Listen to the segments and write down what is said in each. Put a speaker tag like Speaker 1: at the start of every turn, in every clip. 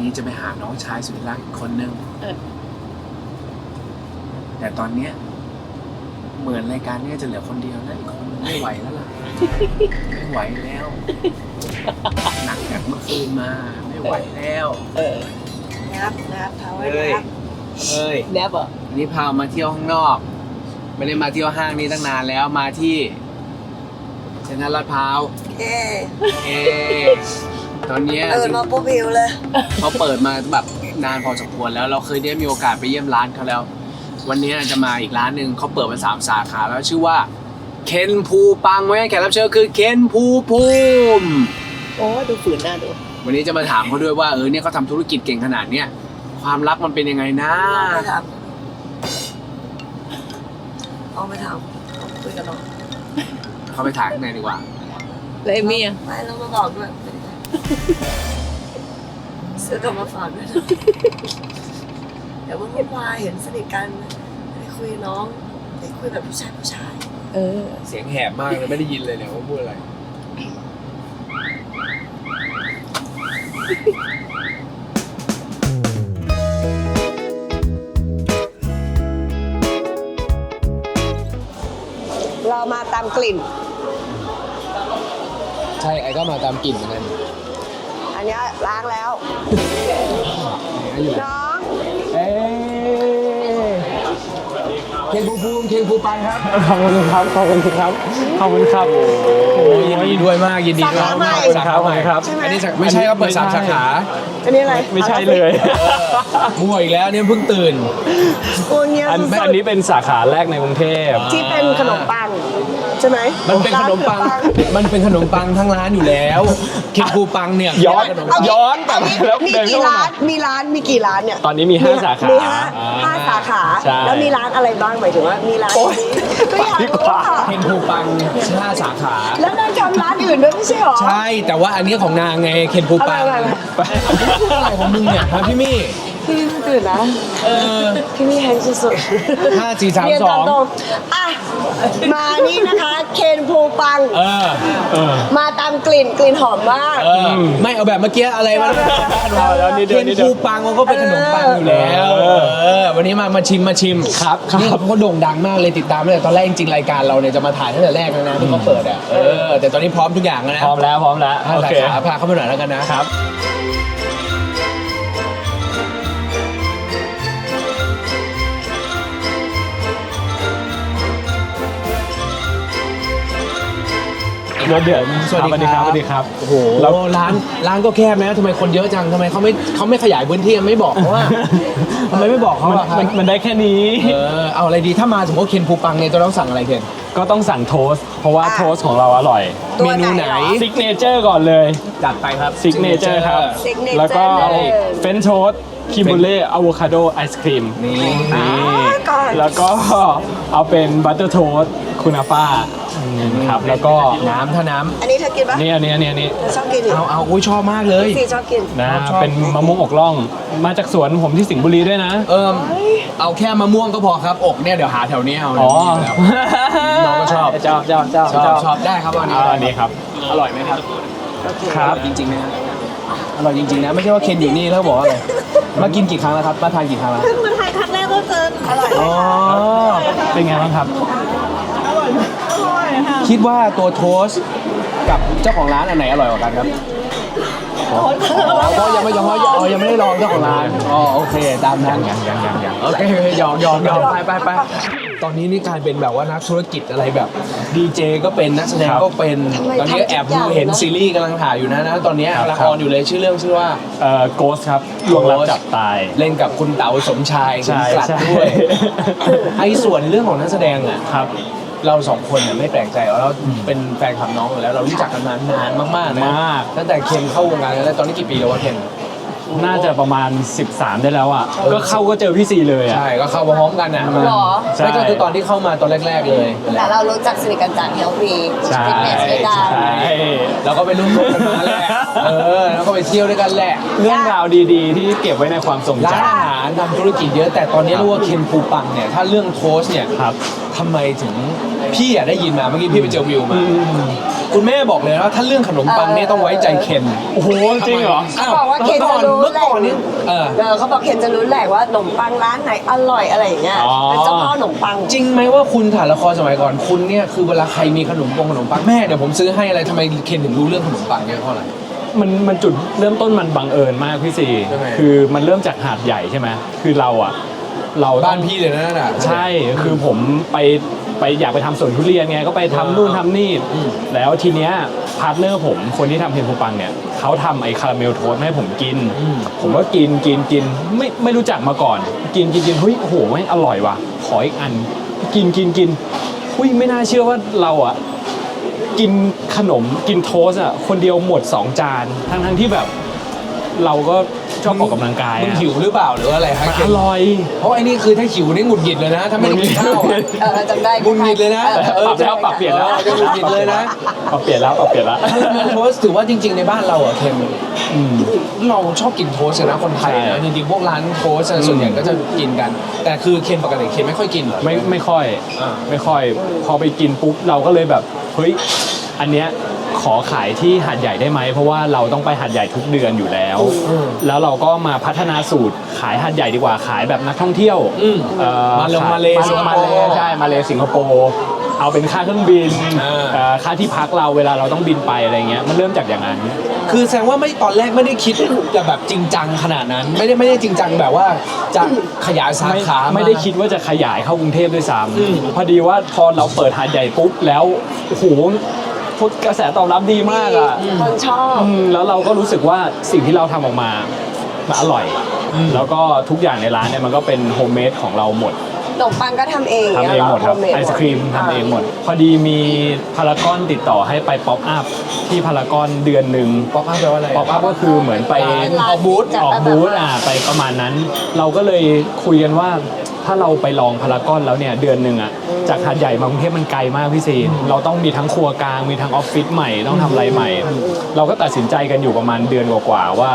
Speaker 1: นี้จะไปหาน้องชายสุดที่รักอีกคนนึง
Speaker 2: เออ
Speaker 1: แต่ตอนเนี้ยเหมือนรายการเนี้ยจะเหลือคนเดียวแล้วอีกคนนึงไม่ไหวแล้วล่ะ ไม่ไหวแล้ว หนักจากเมื่อคืนมา ไม่ไหวแล้ว
Speaker 2: เออ
Speaker 3: งับงับเท้าไว้
Speaker 1: เฮ้ย
Speaker 3: งับ
Speaker 1: เฮ้ย
Speaker 2: แนบเหรอ
Speaker 1: วันนี้พามาเที่ยวข้างนอก ไม่ได้มาเที่ยวห้างนี้ตั้งนานแล้วมาที่เซ็นทรัลลาดพร้าว
Speaker 3: เย้
Speaker 1: เอ ตอนเนี้ย
Speaker 3: ตื่นมาปุ๊บหิวเลย
Speaker 1: เขาเปิดมาแบบนานพอสมควรแล้วเราเคยได้มีโอกาสไปเยี่ยมร้านเขาแล้ว วันนี้จะมาอีกร้านหนึ่งเขาเปิดมาสามสาขาแล้วชื่อว่าเคนภูปังไว้แขกรับเชิญคือเคนภูภูมิ
Speaker 2: โอ้ดูฝืนหน้าดู
Speaker 1: วันนี้จะมาถามเขาด้วยว่าเออเนี่ยเขาทำธุรกิจเก่งขนาดเนี้ยความรักมันเป็นยังไงนะ
Speaker 3: ไม่ทำเอาไม่ทำเอาคุยกับน้อง
Speaker 1: เขาไปถ่ายข้างในดีกว่า
Speaker 2: แล้วเอมี่อะ
Speaker 3: ไม่แล้วมาบอกด้วยเป็นยังไง ซื้อกลับมาฝากด้วยนะเดี๋ยวเมื่อวานเห็นสนิทกันไปคุยกับน้องไปคุยแบบผู้ชายผู้ชาย
Speaker 2: เออ
Speaker 1: เสียงแหบมากเลยไม่ได้ยินเลยเนี่ยว่าพูดอะไร
Speaker 3: เรามาตามกลิ่น
Speaker 1: ใช่ไอ้ก็มาตามกลิ่นเหมือนกัน
Speaker 3: อันเนี้ยล้างแล้ว น้อง
Speaker 1: เอ้เคนภูภูมิเคนภูปังครับ
Speaker 4: ขอบคุณครับ ขอบคุณครับ ขอบคุณครับ
Speaker 1: โอ้ยินดีด้วยมากยินดีด้วยมาก
Speaker 4: สาขาใหม่ครับ
Speaker 3: ใช่ไหม
Speaker 1: อันนี้สาไม่ใช่ครับเปิดสามสาขา
Speaker 3: อันนี้อะไร
Speaker 4: ไม่ใช่เลย
Speaker 1: มั่วอีกแล้วเนี่ยเพิ่งตื่น
Speaker 3: โอ้เงี้ย
Speaker 4: อัน
Speaker 3: สุดๆ
Speaker 4: อันนี้เป็นสาขาแรกในกรุงเทพ
Speaker 3: ที่เป็นขนมปัง ใช่ไหม
Speaker 1: มันเป็นขนมปัง มันเป็นขนมปังทั้งร้านอยู่แล้วเคนภูปังเนี่ย
Speaker 4: ย้อน
Speaker 1: ขนม
Speaker 3: เา
Speaker 1: ปัง
Speaker 3: งี้
Speaker 4: ย้อนกลับ
Speaker 3: เางี้
Speaker 4: แล้ว
Speaker 3: มี
Speaker 4: เดิน
Speaker 3: กี่
Speaker 4: เข้ามา
Speaker 3: ร้านมีร้านมีกี่ร้านเนี่ย
Speaker 4: ตอนนี้มีห้าสาขา
Speaker 3: มีห้าห้าสาขา
Speaker 4: ใช่
Speaker 3: แล้วมีร้านอะไรบ้างหมายถึงว่ามีร้าน
Speaker 4: โอ๊ย
Speaker 3: ก็อยาก
Speaker 4: ดี
Speaker 3: รู้
Speaker 4: กว่า
Speaker 3: ค่ะ
Speaker 1: เคนภูปังห้าสาขา
Speaker 3: แล้วนางทำร้านอื่นด้วยไม่ใช่หรอ
Speaker 1: ใช่แต่ว่าอันนี้ของนางไงเคนภูปัง
Speaker 3: อะไรอะไร
Speaker 1: อะไรของมึงเนี่ยฮะพี่มี่
Speaker 3: พี่ตื่นนะ
Speaker 1: เออ
Speaker 3: พี่มีแฮงสุดๆ
Speaker 1: ห้าสี่สาม
Speaker 3: เรียน
Speaker 1: ส
Speaker 3: ตา
Speaker 1: อ
Speaker 3: ม
Speaker 1: ง
Speaker 3: ตรงอะมานี่นะคะ เคนภูปัง
Speaker 1: เออ
Speaker 4: เออ
Speaker 3: มาตามกลิ่นกลิ่นหอมมาก
Speaker 1: เออไม่เอาแบบเมื่อกี้อะไรมัน
Speaker 4: เอาแล้วนิดเดี
Speaker 1: เที
Speaker 4: ยวย
Speaker 1: น
Speaker 4: นิดเดี
Speaker 1: ภู
Speaker 4: ยว
Speaker 1: ปังมันก็เป็นขนมปังอยู่แล้ว
Speaker 4: เออ
Speaker 1: เออวันนี้มามาชิมมาชิม
Speaker 4: ครับครับ
Speaker 1: นี่เขาโด่งดังมากเลยติดตามเลยตอนแรกจริงๆรายการเราเนี่ยจะมาถ่ายตั้งแต่แรกแล้วนะที่เขาเปิดอะเออแต่ตอนนี้พร้อมทุกอย่างแล้วนะ
Speaker 4: พร้อมแล้วพร้อมแล้ว
Speaker 1: ห้า
Speaker 4: โอ
Speaker 1: สา
Speaker 4: เค
Speaker 1: ขาพาเข้ามาหน่อยแล้วกันนะ
Speaker 4: ครับ รถเดือด
Speaker 1: สวัสดีครับ
Speaker 4: สวัสดีครับ
Speaker 1: โอ้โห
Speaker 4: แล้ว
Speaker 1: ร้านร้านก็แคบนะทำไมคนเยอะจังทำไมเขาไม่เขาไม่ขยายพื้นที่ไม่บอกเขาว่าทำไมไม่บอกเขา
Speaker 4: มัน
Speaker 1: อะครับ
Speaker 4: มันมันได้แค่นี้
Speaker 1: เออเอาอะไรดีถ้ามาสมมติว่าเคนภูปังเนี่ยจะต้องสั่งอะไรเคน
Speaker 4: ก็ต้องสั่งโทสต์เพราะว่า
Speaker 3: อะ
Speaker 4: โทสต์ของเราอร่อย
Speaker 3: ตัว
Speaker 1: เมนูไหน
Speaker 3: ไหนเหรอ
Speaker 4: ซิกเนเจอร์ก่อนเลย
Speaker 1: จัดไปครับ
Speaker 4: ซิกเนเจอร์ครับ
Speaker 3: Signature
Speaker 4: แล้วก็
Speaker 3: เลย
Speaker 4: เฟนโทส คิมบูเล่อะโวคาโดไอศครีม
Speaker 1: นี่
Speaker 4: นี่
Speaker 3: ก่อน
Speaker 4: แล้วก็เอาเป็นบัตเตอร์โทสคุณอาป้าครับ แล้วก็
Speaker 1: น้ำถ้าน้
Speaker 3: อันนี้เธอกินปะ
Speaker 4: นี่อันนี้อันนี้อันนี้
Speaker 3: เธอชอบกินอีกำ
Speaker 1: เอาเอาอุ้ยชอบมากเลย
Speaker 3: สี่ชอบกิน
Speaker 4: นะ
Speaker 1: ชอบ
Speaker 4: เป็นมะม่วงอกล่องมาจากสวนผมที่สิงห์บุรีด้วยนะ
Speaker 1: เออเอาแค่มะม่วงก็พอครับอกเนี่ยเดี๋ยวหาแถวนี้เอา
Speaker 4: อ๋อ
Speaker 1: เดี๋ยวมีอยู่แล้วน้องก็ชอบ
Speaker 4: ชอบชอบชอบ
Speaker 1: ชอบชอบได้ครับอันนี้
Speaker 4: เอาอันนี้ครับ
Speaker 1: อร่อยไหมครับ
Speaker 4: ครับ
Speaker 1: จริงๆนะอร่อยจริงๆนะไม่ใช่ว่าเคนอยู่นี่แล้วบอกว่าอะไร มากินกี่ครั้งแล้วครับ มาทานกี่ครั้งแล้ว
Speaker 3: เพิ่งมาทานครั้งแรกก็เจออร่อย
Speaker 1: อ๋อ
Speaker 4: เป็นไงบ้างครับ
Speaker 1: คิดว่าตัวโทสต์กับเจ้าของร้านอันไหนอร่อยกว่ากันครับอ๋อ เพราะยังไม่ยังไม่อ๋อยังไม่ได้ลองเจ้าของร้านอ๋อโอเคตามนั้น
Speaker 4: ยังยังยังยัง
Speaker 1: โอเคยอมยอมยอมไปไปไปตอนนี้นี่กลายเป็นแบบว่านักธุรกิจอะไรแบบดีเจก็เป็นนักแสดงก็เป็นตอนนี้แอบดูเห็นซีรีส์กำลังถ่ายอยู่นะนะตอนนี้กำลังออนอยู่เลยชื่อเรื่องชื่อว่า
Speaker 4: เอ่อโกสครับลวงลับจับตาย
Speaker 1: เล่นกับคุณเต๋าสมชายคุณ
Speaker 4: ใช่
Speaker 1: กลัด
Speaker 4: ใช่
Speaker 1: ด้วยไอ้ส่วนเรื่องของนักแสดงอะ
Speaker 4: ครับ
Speaker 1: เราสองคนเนี่ยไม่แปลกใจหรอกเราเป็นแฟนคลับน้องอยู่แล้ว เรารู้จักกันมานานมากๆนะ
Speaker 4: มาก
Speaker 1: ตั้งแต่เคนเข้าวงการแล้วตอนนี้กี่ปีแล้ววะเคน
Speaker 4: น่าจะประมาณ 13 ได้แล้วอะก็เข้าก็เจอพี่ซีเลยอะ
Speaker 1: ใช่ก็เข้ามาพร้อมกันอะ
Speaker 3: หรอ
Speaker 4: ใช่
Speaker 1: ไม่ก็คือตอนที่เข้ามาตอนแรก ๆ เลย
Speaker 3: แต่เรารู้จักสนิทกันจากเฮลฟี
Speaker 4: ใช่
Speaker 3: ฟิตเนสด้วยกัน
Speaker 4: ใช่
Speaker 1: เราก็ไปร่วมๆกันมาแหละเออแล้วก็ไปเที่ยวด้วยกันแหละ
Speaker 4: เรื่องราวดีๆ ที่เก็บไว้ในความทรง
Speaker 1: ร้าน
Speaker 4: จำ
Speaker 1: อาหารทำธุรกิจเยอะแต่ตอนนี้รู้ว่าเคนภูปังเนี่ยถ้าเรื่องโทสเนี่ย
Speaker 4: ครับ
Speaker 1: ทำไมถึงพี่อะได้ยินมาเมื่อกี้พี่ไปเจอวิวมา คุณแม่บอกเลยว่าถ้าเรื่องขนมปังเนี่ยต้องไว้ใจเคน
Speaker 4: โอ้โหจริงเหรอ
Speaker 3: เขาบอกว่าเคน
Speaker 1: มื่
Speaker 3: จะ
Speaker 1: ก่อน
Speaker 3: รู้
Speaker 1: เมื่อ
Speaker 3: แหล่
Speaker 1: ก่อนนี่เออ
Speaker 3: เออเขาบอกเคนจะรู้แหละว่าขนมปังร้านไหนอร่อยอะไรอย่างเงี้ย
Speaker 4: อ๋อ
Speaker 3: เป็นเจ้าพ่อขนมปัง
Speaker 1: จริงไหมว่าคุณถ่ายละครสมัยก่อนคุณเนี่ยคือเวลาใครมีขนมปงขนมปังแม่เดี๋ยวผมซื้อให้อะไรทำไมเคนถึงรู้เรื่องขนมปังเยอะเพราะอะไร
Speaker 4: มันมันจุดเริ่มต้นมันบังเอิญมากพี่ซี
Speaker 1: ยังไง
Speaker 4: คือมันเริ่มจากหาดใหญ่ใช่ไหมคือเราอะเราต้อง
Speaker 1: บ้านพี่เลยนะนั่นน่ะ
Speaker 4: ใช่คือผมไปไปอยากไปทำสวนทุเรียนไงก็ไปทำนู่นทำนี่
Speaker 1: อืม
Speaker 4: แล้วทีเนี้ยพาร์ทเนอร์ผมคนที่ทำเฮนฟูปังเนี่ยเขาทำไอ้คาราเมลโทสต์มาให้ผมกินผมก็กินกินกินไม่ไม่รู้จักมาก่อน กินกินกินเฮ้ยโอ้โหไม่งอร่อยว่ะขออีกอัน กินกินกินหุ้ยไม่น่าเชื่อว่าเราอะ กินขนมกินโทส์อะคนเดียวหมด 2 จาน ทั้งทั้งที่แบบ เราก็ชอบออกกำลังกาย
Speaker 1: มึง
Speaker 4: อะ
Speaker 1: หิวหรือเปล่าหรือว่าอะไรฮะ
Speaker 4: มัน
Speaker 1: เคน
Speaker 4: อร่อย
Speaker 1: เพราะไอ้นี่คือถ้าหิวนี่หงุดหงิดเลยนะ ถ้าไม่ได้กินข้าวอะ
Speaker 3: เออจำได้
Speaker 1: หงุดหงิดเลยนะ
Speaker 3: ออ
Speaker 4: ปรับแล้วปรับเปลี่ยนแล้ว
Speaker 1: เออจะหงุดหงิดเลยนะ
Speaker 4: ปรับเปลี่ยนแล้วปรับเปลี่ยนแล้ว
Speaker 1: คาราเมลโทสต์ถือว่าจริง ๆในบ้านเราอะเคน
Speaker 4: อืม
Speaker 1: เราชอบกินโทสต์นะคนไทย
Speaker 4: ใช่
Speaker 1: นะจริงๆพวกร้านโทสต์อะส่วนใหญ่ก็จะกินกัน แต่คือเคนปกติเคนไม่ค่อยกินเหรอ
Speaker 4: ไม่ไม่ค่อย
Speaker 1: อ่า
Speaker 4: ไม่ค่อย พอไปกินปุ๊บเราก็เลยแบบเฮ้ยอันเนี้ย ขอขายที่หาดใหญ่ได้ไหมเพราะว่าเราต้องไปหาดใหญ่ทุกเดือนอยู่แล้ว
Speaker 1: อืม
Speaker 4: แล้วเราก็มาพัฒนาสูตรขายหาดใหญ่ดีกว่าขายแบบนักท่องเที่ยว
Speaker 1: อืม
Speaker 4: เอ่อ
Speaker 1: มาลง
Speaker 4: ขย
Speaker 1: มาเล
Speaker 4: มาลงมาเล
Speaker 1: สิงคโปร์
Speaker 4: ใช่มาเลสิงคโปร์เอาเป็นค่าเครื่องบิน
Speaker 1: อ่า
Speaker 4: เอ่อค่าที่พักเราเวลาเราต้องบินไปอะไรเงี้ยมันเริ่มจากอย่างนั้น
Speaker 1: คือแสดงว่าไม่ตอนแรกไม่ได้คิดจะแบบจริงจังขนาดนั้น ไม่ได้ไม่ได้จริงจังแบบว่าจะขยายสา
Speaker 4: ไม่
Speaker 1: ขา
Speaker 4: ไม่ได้คิดว่าจะขยายเข้ากรุงเทพด้วยซ้
Speaker 1: อืมำ
Speaker 4: พอดีว่าพอเราเปิดหาดใหญ่ปุ๊บแล้วโอ้โห พุทกระแสตอบรับดีมากอะ
Speaker 3: คนชอบ
Speaker 4: อืมแล้วเราก็รู้สึกว่าสิ่งที่เราทำออกมามันอร่อย แล้วก็ทุกอย่างในร้านเนี่ยมันก็เป็นโฮมเมดของเราหมด
Speaker 3: ขนมปังก็ทำเอง
Speaker 4: ทำเองหมดครับ
Speaker 3: โฮเด
Speaker 4: ไอศครีมทำเองหมด พอดีมีพารากอนติดต่อให้ไปป๊อปอัพที่พารากอนเดือนหนึ่ง
Speaker 1: ป๊อปอัพแปลว่าอะไร
Speaker 4: ป๊อปอัพก็คือเหมือนไป
Speaker 1: ร้านออกบูธ
Speaker 3: จัด
Speaker 4: ออก
Speaker 3: แบบ
Speaker 4: บูธ
Speaker 3: ว่า
Speaker 4: อะไปประมาณนั้น เราก็เลยคุยกันว่า ถ้าเราไปลองพารากอนแล้วเนี่ยเดือนหนึ่งอะจากหาดใหญ่มากรุงเทพมันไกลมากพี่ซีเราต้องมีทั้งครัวกลางมีทั้งออฟฟิศใหม่ต้องทำอะไรใหม่ เราก็ตัดสินใจกันอยู่ประมาณเดือนกว่าๆว่า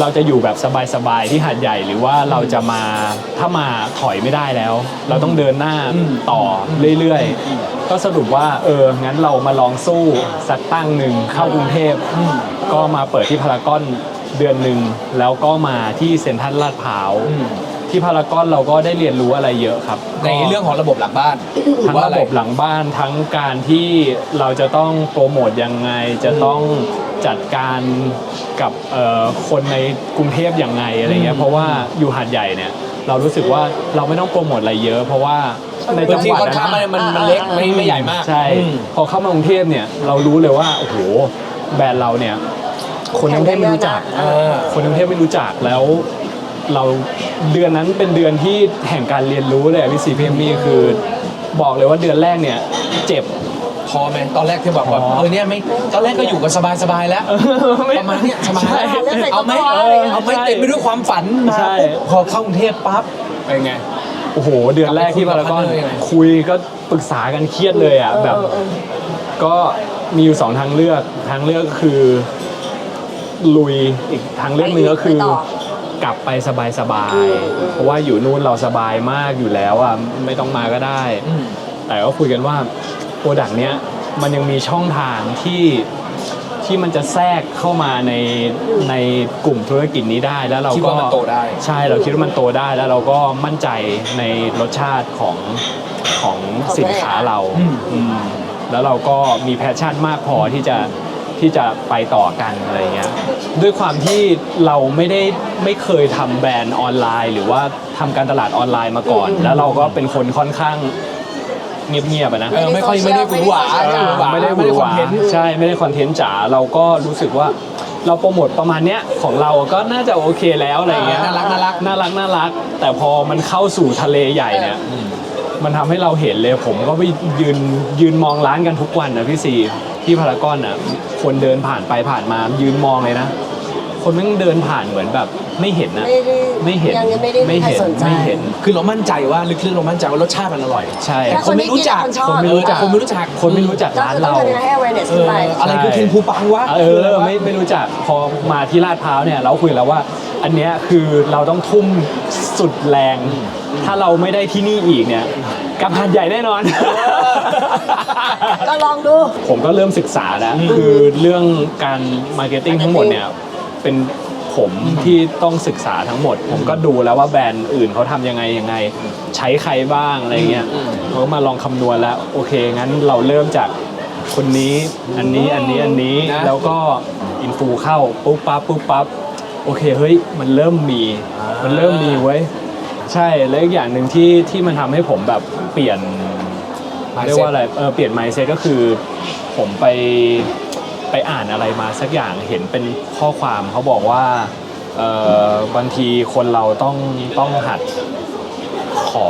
Speaker 4: เราจะอยู่แบบสบายๆที่หาดใหญ่หรือว่าเราจะมาถ้ามาถอยไม่ได้แล้ว เราต้องเดินหน้าต่อเรื่อยๆ ก็สรุปว่าเอองั้นเรามาลองสู้สักตั้งหนึ่งเข้ากรุงเทพก็มาเปิดที่พารากอนเดือนหนึ่งแล้วก็มาที่เซ็นทรัลลาดพร้าว
Speaker 1: อืม
Speaker 4: ที่พารากอนเราก็ได้เรียนรู้อะไรเยอะครับ
Speaker 1: ในเรื่องของระบบหลังบ้าน
Speaker 4: ทั้ง
Speaker 1: ว่า
Speaker 4: ระ
Speaker 1: อะไร
Speaker 4: บบหลังบ้านทั้งการที่เราจะต้องโปรโมทยังไง จะต้องจัดการกับเอ่อคนในกรุงเทพยังไงอะไรเงี้ยเพราะว่าอยู่หาดใหญ่เนี่ยเรารู้สึกว่าเราไม่ต้องโปรโมทอะไรเยอะ เพราะว่าใน
Speaker 1: พื้
Speaker 4: จั
Speaker 1: น
Speaker 4: ง
Speaker 1: ที่
Speaker 4: หวัด
Speaker 1: ค่อนข้าง
Speaker 4: นั้น
Speaker 1: มันมันมันเล็กไม่ไม่ใหญ่มาก
Speaker 4: ใช่
Speaker 1: อืม
Speaker 4: พอเข้ามากรุงเทพเนี่ยเรารู้เลยว่าโอ้โหแบรนด์เราเนี่ยคนกรุงเทพไม่รู้จัก
Speaker 1: เออ
Speaker 4: คนกรุงเทพไม่รู้จักแล้ว เราเดือนนั้นเป็นเดือนที่แห่งการเรียนรู้เลยอะพี่ซีพีเอ็มนี่คือบอกเลยว่าเดือนแรกเนี่ยเจ็บ
Speaker 1: พอไหมตอนแรกที่บอกว่า
Speaker 4: พอ
Speaker 1: เออเนี่ยไม่ตอนแรกก็อยู่กันสบายๆแล้วประมาณเนี้ยสบาย
Speaker 4: ใช่
Speaker 1: เอาไหม
Speaker 3: เออ
Speaker 1: เอาไหมเต็มไปด้วยความฝันมา
Speaker 4: ใช่
Speaker 1: ปุ๊บพอเข้ากรุงเทพปั๊บเป็นไง
Speaker 4: โอ้โห เดือนแรกที่พารากอน
Speaker 1: กลับไปคุยกับพาร์ทเนอร์ยังไง
Speaker 4: คุยก็ปรึกษากันเครียดเลยอะแบบ ก็มีอยู่สองทางเลือก ทางเลือกคือ ลุยอีกทางเลือกหนึงก็คือ
Speaker 3: ไปต่อ
Speaker 4: กลับไปสบายๆ เพราะว่าอยู่นู่นเราสบายมากอยู่แล้วอะไม่ต้องมาก็ได้
Speaker 1: อืม
Speaker 4: แต่ก็คุยกันว่าโปรดักต์เนี้ยมันยังมีช่องทางที่ที่มันจะแทรกเข้ามาในในกลุ่มธุรกิจนี้ได้แล้วเรา
Speaker 1: คิด
Speaker 4: ก็
Speaker 1: ว่ามันโตได้
Speaker 4: ใช่เราคิดว่ามันโตได้แล้วเราก็มั่นใจในรสชาติของของสินค้าเรา
Speaker 1: อืม
Speaker 4: อืมแล้วเราก็มีแพชชั่นมากพอที่จะ ที่จะไปต่อกันอะไรเงี้ยด้วยความที่เราไม่ได้ไม่เคยทำแบรนด์ออนไลน์ หรือว่าทำการตลาดออนไลน์มาก่อน แล้วเราก็เป็นคนค่อนข้างเงียบๆอะนะ
Speaker 1: เออไม่ค่อยไม่ได้หวือหวา
Speaker 3: ไม่ได้
Speaker 1: หวือหวา
Speaker 4: ไม่ได้หวือหวา
Speaker 1: คอนเทนต์
Speaker 4: ใช่ไม่ได้คอนเทนต์จ๋าเราก็รู้สึกว่าเราโปรโมทประมาณเนี้ยของเราก็น่าจะโอเคแล้วอะไรเงี้ย
Speaker 1: น่ารักน่ารัก
Speaker 4: น่ารักน่ารัก แต่พอมันเข้าสู่ทะเลใหญ่เนี่ยมันทำให้เราเห็นเลยผมก็ไปยืนยืนมองร้านกันทุกวันนะพี่ซีที่พารากอนอะ คนเดินผ่านไปผ่านมายืนมองเลยนะ คนแม่งเดินผ่านเหมือนแบบไม่เห็นนะ
Speaker 3: ไม่ได้
Speaker 4: ไม่เห็น
Speaker 3: ยังไม่ได้มีใคร
Speaker 4: เห็น
Speaker 3: สนใจ
Speaker 4: ไม่เห็น
Speaker 1: คือเรามั่นใจว่าลึกๆเรามั่นใจว่ารสชาติมันอร่อย
Speaker 4: ใช่
Speaker 3: แต่
Speaker 1: คนไม่รู้จัก
Speaker 3: คนชอบ
Speaker 4: คนไม่รู้จัก
Speaker 1: คนไม่รู้จัก
Speaker 4: คนไม่รู้จัก
Speaker 3: ก็
Speaker 4: ร้าน
Speaker 3: คือต้อง
Speaker 4: เรา
Speaker 3: ทำยังไงให้ awareness
Speaker 1: เอ
Speaker 3: ขึ้น
Speaker 1: อ
Speaker 3: ไป
Speaker 1: อะไรคือเคนภูปังวะ
Speaker 4: เออไม่ไม่รู้จักพอมาที่ลาดพร้าวเนี่ยเราคุยแล้วว่า อันเนี้ยคือเราต้องทุ่มสุดแรง ถ้าเราไม่ได้ที่นี่อีกเนี่ย กับหาดใหญ่แน่นอน
Speaker 3: ก็ลองดู
Speaker 4: ผมก็เริ่มศึกษาแล้ว คือเรื่องการมาร์เก็ตติ้งทั้งหมดเนี่ยเป็นผมที่ต้องศึกษาทั้งหมด ผมก็ดูแล้วว่าแบรนด์อื่นเขาทำยังไงยังไง ใช้ใครบ้างอะไรเงี้ยผมก็มาลองคำนวณแล้ว โอเค งั้นเราเริ่มจากคนนี้อันนี้อันนี้อันนี้
Speaker 1: นะ
Speaker 4: แล้วก็อินฟูเข้าปุ๊บปั๊บปุ๊บปั๊บโอเคเฮ้ยมันเริ่มมีมันเริ่มมีเว้ย ใช่แล้วอีกอย่างหนึ่งที่ที่มันทำให้ผมแบบ เปลี่ยนเรียกว่าอะไรเออเปลี่ยน mindset ก็คือผมไปไปอ่านอะไรมาสักอย่างเห็นเป็นข้อความเขาบอกว่าเออบางทีคนเราต้องต้องหัดขอ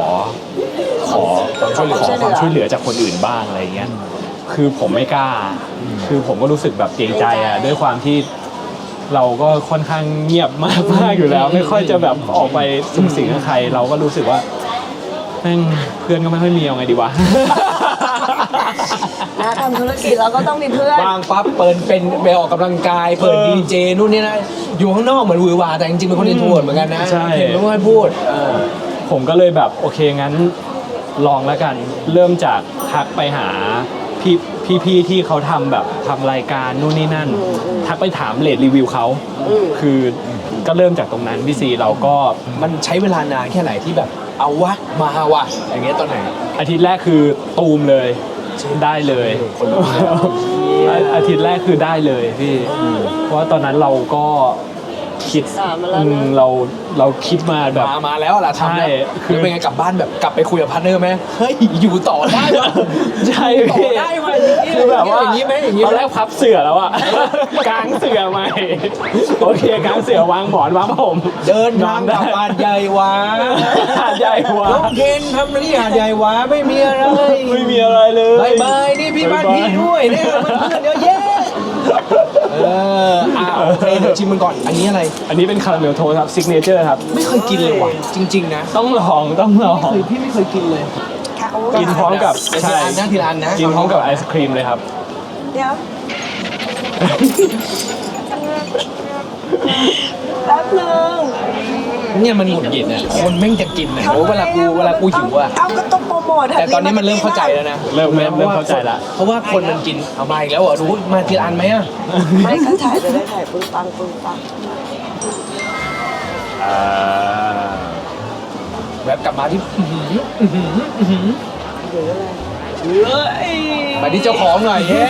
Speaker 4: ขอขอความช่วยเหลือจากคนอื่นบ้างอะไรเงี้ยคือผมไม่กล้า คือผมก็รู้สึกแบบเกรงใจอะด้วยความที่เราก็ค่อนข้างเงียบมากมากอยู่แล้ว ไม่ค่อยจะแบบออกไปสุ่มสิงกับใคร เราก็รู้สึกว่า แม่งเพื่อนก็ไม่ค่อยมีเอาไงดีวะ
Speaker 3: นะทำธุรกิจเราก็ต้องมีเพื่อน
Speaker 1: วางปั๊บเปิดเป็นไปออกกำลังกาย เปิด
Speaker 4: เออ
Speaker 1: ดีเจนู่นนี่นะอยู่ข้างนอกเหมือนหวือหวาแต่จริงๆเป็นคนอินโทรเหมือนกันนะ
Speaker 4: ใช่
Speaker 1: เห็นไม่ค่อยพูดเออ
Speaker 4: ผมก็เลยแบบโอเคงั้นลองแล้วกัน เริ่มจากทักไปหาพี่พี่ๆที่เขาทำแบบทำรายการนู่นนี่นั่น ทักไปถามเลทรีวิวเขาคือก็เริ่มจากตรงนั้นพี่ซีเราก็
Speaker 1: มันใช้เวลานานแค่ไหนที่แบบ เอาวะ มาวะ อย่างเงี้ยตอนไหน
Speaker 4: อาทิตย์แรกคือตูมเลยได้เลย
Speaker 1: คนลุกเลย
Speaker 4: อาอาทิตย์แรกคือได้เลยพี่ เพราะว่าตอนนั้นเราก็ คิด
Speaker 3: ศึกษามาแล้วนะ
Speaker 4: อืมเราเราคิดมาแบบ
Speaker 1: มามาแล้วล่ะทำแล้ว
Speaker 4: ใช่คือ
Speaker 1: แล้วเป็นไงกลับบ้านแบบกลับไปคุยกับพาร์ทเนอร์ไหมเฮ้ยอยู่ต่อได้วะ
Speaker 4: ใช่
Speaker 1: ต่อ
Speaker 4: พี่
Speaker 1: ได้วะอย่างนี้
Speaker 4: คือแบบว่า
Speaker 1: อย่างนี้ไหมอย่างนี้
Speaker 4: ตอน
Speaker 1: ไหม
Speaker 4: แรกพับเสือแล้วอะกางเสือใหม่โอเคกางเสือวางหมอนวางผ้าผม
Speaker 1: เดินทางกลับบ้านใหญ่วะ
Speaker 4: หาดใหญ่หัว
Speaker 1: น้องเคนทำนี่หาดใหญ่วะไม่มีอะไร
Speaker 4: ไม่มีอะไรเลย
Speaker 1: บายบายนี่พี่บ้านพี่ด้วยเนี่ยมันเพื่อนเยอะแยะ เอออะโอเคเดี๋ยวชิมมันก่อน อันนี้อะไร
Speaker 4: อันนี้เป็นคาราเมลโทสครับซิกเนเจอร์ครับ
Speaker 1: ไม่เคยกินเลยว่ะ จริง ๆ นะ
Speaker 4: ต้องลองต้องลอง
Speaker 1: เคยพี่ไม่เคยกินเลย
Speaker 3: ค่ะ
Speaker 4: กินพร้อมกับ
Speaker 1: ที
Speaker 4: ใช่
Speaker 1: ละอันนะทีละอันนะ
Speaker 4: กินพร้อมกับไอศครีมเลยครับ
Speaker 3: เดี๋ยวแป๊บนึง
Speaker 1: เนี่ยมันหงุดหงิดอะคนแม่งจะกินอะโอ้เวลากูเวลากูหิวอะ
Speaker 3: เอาก็ต้องโปรโมท
Speaker 1: แต่ตอนนี้มันเริ่มเข้าใจแล้วนะ
Speaker 4: เริ่มเริ่มเริ่มเข้าใจละ
Speaker 1: เพราะว่าคนมันกินเอามาอีกแล้วเหรอรู้มาทีละอันไหมอะ
Speaker 3: ไม่ก็ถ่ายจะได้ถ่ายปึ้งปังปึ้งปัง
Speaker 4: อ่า
Speaker 1: แบบกลับมาที่อื้อหืออื้อหืออื้อหือ
Speaker 3: หรืออะไร
Speaker 1: เฮ้ยไปที่เจ้าของหน่อยเย้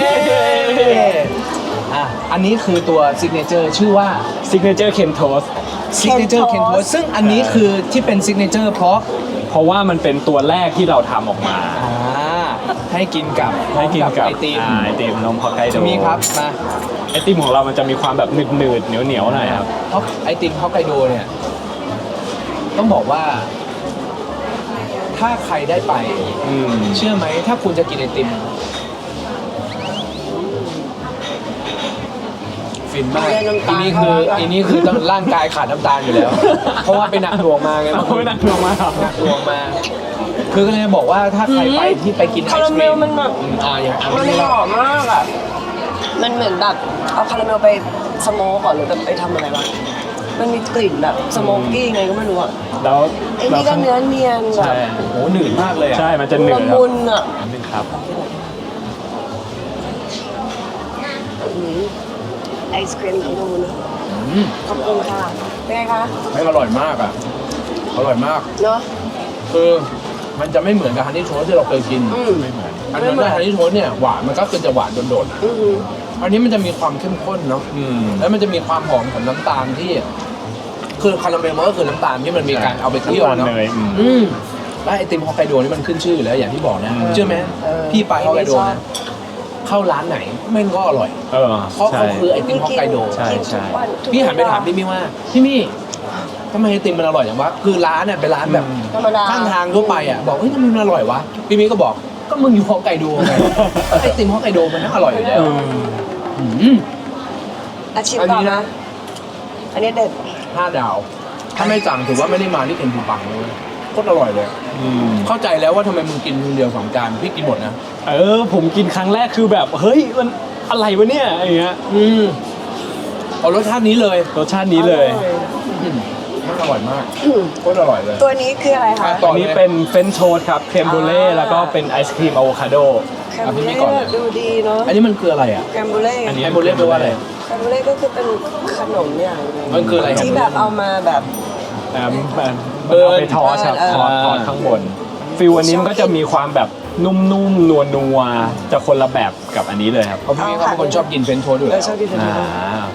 Speaker 1: อะอันนี้คือตัวซิกเนเจอร์ชื่อว่า
Speaker 4: ซิกเนเจอร์เคนโทส
Speaker 1: ซิกเนเจอร์เคนโทสซึ่งอันนี้คือที่เป็นซิกเนเจอร์เพราะ
Speaker 4: เพราะว่ามันเป็นตัวแรกที่เราทำออกมา
Speaker 1: อ่าให้กินกับ
Speaker 4: ให้กินกับ
Speaker 1: ไอติม
Speaker 4: อ่าไอติมนมฮอกไกโด
Speaker 1: จะมีครับมา
Speaker 4: ไอติมของเรามันจะมีความแบบหนืดหนืดๆเหนียวเหนียวๆหน่อยครับ
Speaker 1: เพราะไอติมฮอกไกโดเนี่ย ต้องบอกว่า ถ้าใครได้ไป
Speaker 4: อืม
Speaker 1: เชื่อไหมถ้าคุณจะกินไอติม ฟินมากอีนี้คืออีนี้คือต้องร่างกายขาดน้ำตาลอยู่แล้ว เพราะว่าไปหนักหน่วงมาไง
Speaker 4: เอาไม่หนักหน่วงมาก
Speaker 1: หนักหน่วงมา คือก็เลยบอกว่าถ้าใครไปที่ไปกินไอ
Speaker 3: คา
Speaker 1: ศ
Speaker 3: รากเม
Speaker 1: รี
Speaker 3: ล
Speaker 1: ม
Speaker 3: มันแบบ
Speaker 1: อืมอ่าอย่างอัน
Speaker 3: มัน
Speaker 1: นี้
Speaker 3: หอมมากอะมันเหมือนแบบเอาคาราเมลไปสโมกก่อนหรือแบบไปทำอะไรวะมันมีกลิ่นแบบสโมกกี้ไงก็ไม่รู้อะ
Speaker 4: แล้ว
Speaker 3: ไอ้
Speaker 4: แล้ว
Speaker 3: นี่ก็
Speaker 4: ข้าง
Speaker 3: เนื้อเนียนแบ
Speaker 4: ใช่
Speaker 3: บ
Speaker 1: โอ้โหหนืดมากเลยอะ
Speaker 4: ใช่มันจะหนืด
Speaker 3: ละ
Speaker 4: ครับ
Speaker 3: มุนอะ
Speaker 4: นิดนึงครับ
Speaker 3: อืม ไอศครีมละมุน
Speaker 1: อืม
Speaker 3: ขอบคุณค่ะเป็นไงคะ
Speaker 1: ไม่อร่อยมากอะ อร่อยมาก
Speaker 3: เนาะ
Speaker 1: คือมันจะไม่เหมือนกับฮันนี่โทสที่เราเคยกิน
Speaker 3: อืม
Speaker 4: ไม่เหมือน
Speaker 1: อันนั้นฮันนี่โทสเนี่ยหวานมันก็คือจะหวานโดดๆอะ
Speaker 3: อือหือ
Speaker 1: อันนี้มันจะมีความเข้มข้นเนาะ
Speaker 4: อืม
Speaker 1: แล้วมันจะมีความหอมของน้ำตาลที่ คือคาราเมลมันก็คือน้ำตาลที่มันมีการเอาไปเคี่ยว
Speaker 4: น้ำตาล
Speaker 1: เนาะ
Speaker 4: เนยอืม
Speaker 1: อืมแล้วไอติมฮอกไกโดนี่มันขึ้นชื่ออยู่แล้วอย่างที่บอกนะ
Speaker 4: อืม
Speaker 1: เชื่อไหม
Speaker 3: เออ
Speaker 1: พี่ไปฮอกไกโด
Speaker 3: ไม่ชอบ
Speaker 1: นะ เข้าร้านไหนแม่งก็อร่อย
Speaker 4: เออ
Speaker 1: เพราะ
Speaker 4: ใช่
Speaker 1: เขาคือไอติมฮอกไกโด
Speaker 4: ใช่
Speaker 3: กินทุกวันทุก
Speaker 1: พี่หันไป
Speaker 3: เวล
Speaker 1: ถามพี่มี่ว่าพี่มี่ทำไมไอติมมันอร่อยอย่างวะคือร้านเนี่ยเป็นร้านแบบ
Speaker 3: ธรรมดา
Speaker 1: ข้างทางทั่วไปอะบอกเฮ้ยทำไมมันอร่อยวะพี่มี่ก็บอกก็มึงอยู่ฮอกไกโดไงไอติมฮอกไกโดมันน่าอร่อยอยู่แล้ว
Speaker 4: เออ
Speaker 1: อืม
Speaker 3: อาชีพ
Speaker 1: อัน
Speaker 3: ต่อ
Speaker 1: นี้
Speaker 3: นะ
Speaker 1: นะ
Speaker 3: อันนี้เด็ด
Speaker 1: ห้าดาว ถ้าไม่สั่งถือว่าไม่ได้มาที่เค็นภูปังเลยโคตรอร่อยเลย
Speaker 4: อืม
Speaker 1: เข้าใจแล้วว่าทำไมมึงกินคนเดียวสองจานพี่กินหมดนะ
Speaker 4: เออ ผมกินครั้งแรกคือแบบเฮ้ยมันอะไรวะเนี่ยอย่างเงี้ย
Speaker 1: อืมเอารสชาตินี้เลย
Speaker 4: รสชาตินี้เลย
Speaker 3: อร่อ
Speaker 1: อืมมันอร่อยมากโคตรอร่อยเลย
Speaker 3: ตัวนี้คืออะไรคะ
Speaker 1: ต่อ
Speaker 4: อัน
Speaker 1: เลย
Speaker 4: นี้เป็นเฟรนช์โทสครับเครมบูเล่
Speaker 3: อ่า
Speaker 4: แล้วก็เป็นไอศครีมอะโวคาโด
Speaker 3: แคมบูเล่ดูดีเนาะ
Speaker 1: อันนี้มันคืออะไรอะ
Speaker 3: แคมบูเล่
Speaker 4: อันนี้
Speaker 1: แคมบูเล่แปลว่าอะไร
Speaker 3: แคมบูเล่ก็คือเป็นขนมอย่างหนึ่ง
Speaker 1: มันคืออะไร
Speaker 3: ที่แบบเอามาแบบ
Speaker 4: อ่ามัน
Speaker 1: เบิร์น
Speaker 4: เอาไปทอดครับ
Speaker 3: เออ
Speaker 4: ทอดทอดข้างบนฟิลอันนี้มันก็จะมีความแบบนุ่มๆนัวๆจะคนละแบบกับอันนี้เลยครับ
Speaker 1: เพราะพี่เขาเป็นคนชอบกินเฟรนช์โทสต์อยู่
Speaker 3: เรา
Speaker 1: แล้ว
Speaker 3: ชอบกินขน
Speaker 4: อ่าม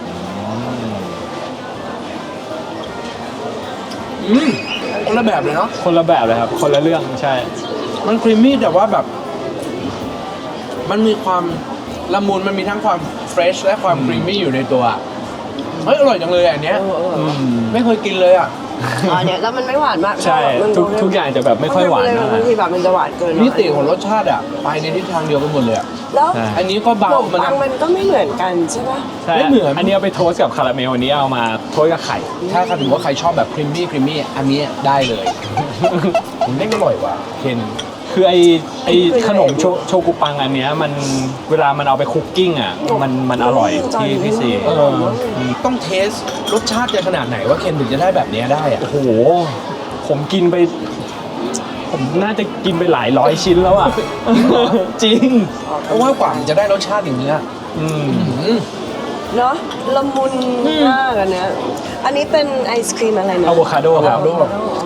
Speaker 1: อืมคนละแบบเลยเนาะ
Speaker 4: คนละแบบเลยครับ คนละเรื่องใช่
Speaker 1: มันครีมมี่แต่ว่าแบบ มันมีความละมุนมันมีทั้งความเฟรชและความครีมมี่อยู่ในตัวเฮ้ยอร่อยจังเลยอันเนี้ย
Speaker 3: เออเออ
Speaker 4: อืม
Speaker 1: ไม่เคยกินเลยอะ
Speaker 3: อ๋อเนี่ยแล้วมันไม่หวานมาก
Speaker 4: ใช่
Speaker 3: มัน
Speaker 4: ทุกทุกอย่างจะแบบไม่ค่อยหวาน
Speaker 3: เล
Speaker 4: เท่าไห
Speaker 3: บา
Speaker 4: ร่
Speaker 3: งทีแบบมันจะหวานเกิน
Speaker 1: มิติของรสชาติอะไปในทิศทางเดียวกันหมดเลยอะ
Speaker 3: แล้ว
Speaker 4: ใช่
Speaker 1: อันนี้ก็
Speaker 3: ข
Speaker 1: เบาน
Speaker 3: ม
Speaker 1: มัน
Speaker 3: ปังมันก็ไม่เหมือนกันใช่ปะ
Speaker 4: ใช่
Speaker 1: ไม่เหมือน
Speaker 4: อันนี้เอาไปโทสต์กับคาราเมลอันนี้เอามาโทสต์กับไข่
Speaker 1: ถ้าถือว่าใครชอบแบบครีมมี่ครีมมี่อันนี้ได้เลย ผมได้อร่อยกว่าเคน
Speaker 4: คือไอไอขนมโชโชกุปังอันเนี้ยมันเวลามันเอาไปคุกกิ้งอะมันมันอร่อยที่พี่ซี
Speaker 1: เออต้องเทสรสชาติจะขนาดไหนว่าเคนถึงจะได้แบบเนี้ยได้อะ
Speaker 4: โอ้โห ผมกินไป ผมน่าจะกินไปหลายร้อยชิ้นแล้วอะ จริง
Speaker 1: เพราะว่ากว่ามันจะได้รสชาติอย่างเนี้ย
Speaker 4: อืม
Speaker 1: อืม
Speaker 3: เนาะละมุนมากอันเนี้ยอันนี้เป็นไอศครีมอะไรนะ
Speaker 4: อะโวคาโดครับ